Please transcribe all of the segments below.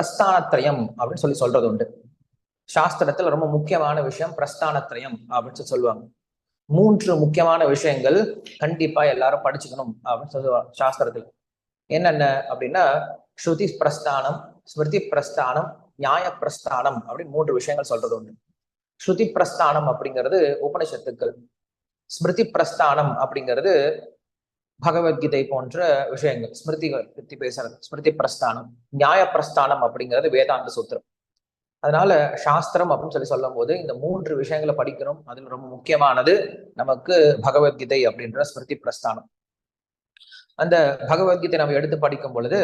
பிரஸ்தானத்திரயம் அப்படின்னு சொல்லி சொல்றது உண்டு. சாஸ்திரத்துல ரொம்ப முக்கியமான விஷயம் பிரஸ்தானத்திரயம் அப்படின்னு சொல்லி சொல்லுவாங்க. மூன்று முக்கியமான விஷயங்கள் கண்டிப்பா எல்லாரும் படிச்சுக்கணும் அப்படின்னு சொல்லுவாங்க சாஸ்திரத்துல. என்னென்ன அப்படின்னா ஸ்ருதி பிரஸ்தானம் ஸ்மிருதி பிரஸ்தானம் நியாய பிரஸ்தானம் அப்படின்னு மூன்று விஷயங்கள் சொல்றது உண்டு. ஸ்ருதி பிரஸ்தானம் அப்படிங்கிறது உபனிஷத்துக்கள். ஸ்மிருதி பிரஸ்தானம் அப்படிங்கிறது பகவத்கீதை போன்ற விஷயங்கள் ஸ்மிருதிகள் பற்றி பேசுறது ஸ்மிருதி பிரஸ்தானம் நியாய பிரஸ்தானம் அப்படிங்கிறது வேதாந்த சூத்திரம். அதனால சாஸ்திரம் அப்படின்னு சொல்லி சொல்லும் போது இந்த மூன்று விஷயங்களை படிக்கணும். அதில் ரொம்ப முக்கியமானது நமக்கு பகவத்கீதை அப்படின்ற ஸ்மிருதி பிரஸ்தானம். அந்த பகவத்கீதை நம்ம எடுத்து படிக்கும் பொழுது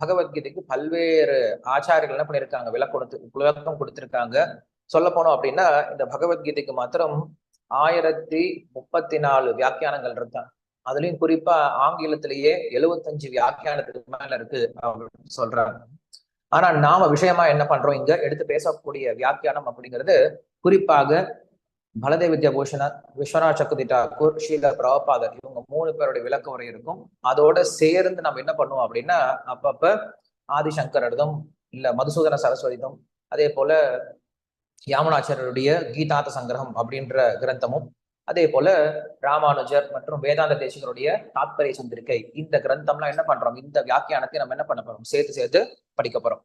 பகவத்கீதைக்கு பல்வேறு ஆச்சாரியர்கள் என்ன பண்ணியிருக்காங்க? விளக்கு கொடுத்து விளக்கம் கொடுத்திருக்காங்க. சொல்ல போனோம் அப்படின்னா இந்த பகவத்கீதைக்கு மாத்திரம் ஆயிரத்தி முப்பத்தி நாலு வியாக்கியானங்கள் இருக்காங்க. அதுலயும் குறிப்பா ஆங்கிலத்திலேயே எழுவத்தஞ்சு வியாக்கியானத்துக்கு மேல இருக்கு அப்படின்னு சொல்றாங்க. ஆனா நாம விஷயமா என்ன பண்றோம்? இங்க எடுத்து பேசக்கூடிய வியாக்கியானம் அப்படிங்கிறது குறிப்பாக பலதேவ வித்யாபூஷண விஸ்வநாத் சக்குதி டாக்கூர் ஷீல பிரபாதர் இவங்க மூணு பேருடைய விளக்க உரை இருக்கும். அதோட சேர்ந்து நம்ம என்ன பண்ணுவோம் அப்படின்னா அப்பப்ப ஆதிசங்கரதும் இல்ல மதுசூதன சரஸ்வதிதும் அதே போல யாமனாச்சாரியருடைய கீதாந்த சங்கிரகம் அப்படின்ற கிரந்தமும் அதே போல ராமானுஜர் மற்றும் வேதாந்த தேசிகருடைய தாத்பரிய சந்திரிக்கை இந்த கிரந்தம்லாம் என்ன பண்றோம்? இந்த வியாக்கியானத்தை நம்ம என்ன பண்ண போறோம்? சேர்த்து சேர்த்து படிக்க போறோம்.